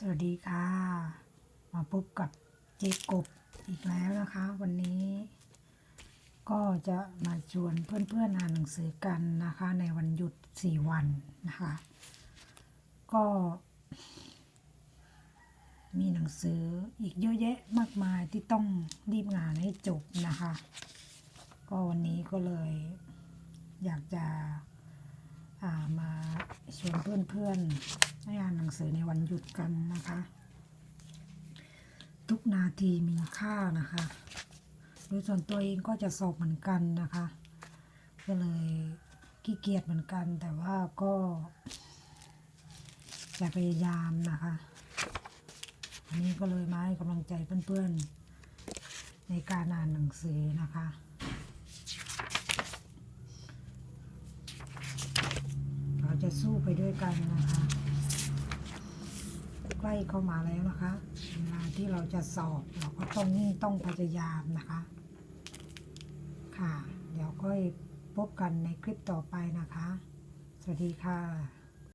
สวัสดีค่ะ มาพบกับเจ๊กบอีกแล้วนะคะ วันนี้ ก็จะมาชวนเพื่อนๆอ่านหนังสือกันนะคะ ในวันหยุด4วันนะคะ ก็ มีหนังสืออีกเยอะแยะมากมายที่ต้องรีบงานให้จบนะคะ ก็วันนี้ก็เลย อยากจะามาชวนเพื่อนๆ ให้อ่านหนังสือในวันหยุดกันนะคะ ทุกนาทีมีค่านะคะโดยส่วนตัวเองก็จะสอบเหมือนกันนะคะก็เลยขี้เกียจเหมือนกัน แต่ว่าก็จะพยายามนะคะอันนี้ก็เลยมาให้กำลังใจเพื่อนๆ ในการอ่านหนังสือนะคะเราจะสู้ไปด้วยกันนะคะ ใกล้เข้ามาแล้วนะคะเวลาที่เราจะสอบเราก็ต้องนิ่งต้องพยายามนะคะ ค่ะ เดี๋ยวค่อยพบกันในคลิปต่อไปนะคะ สวัสดีค่ะ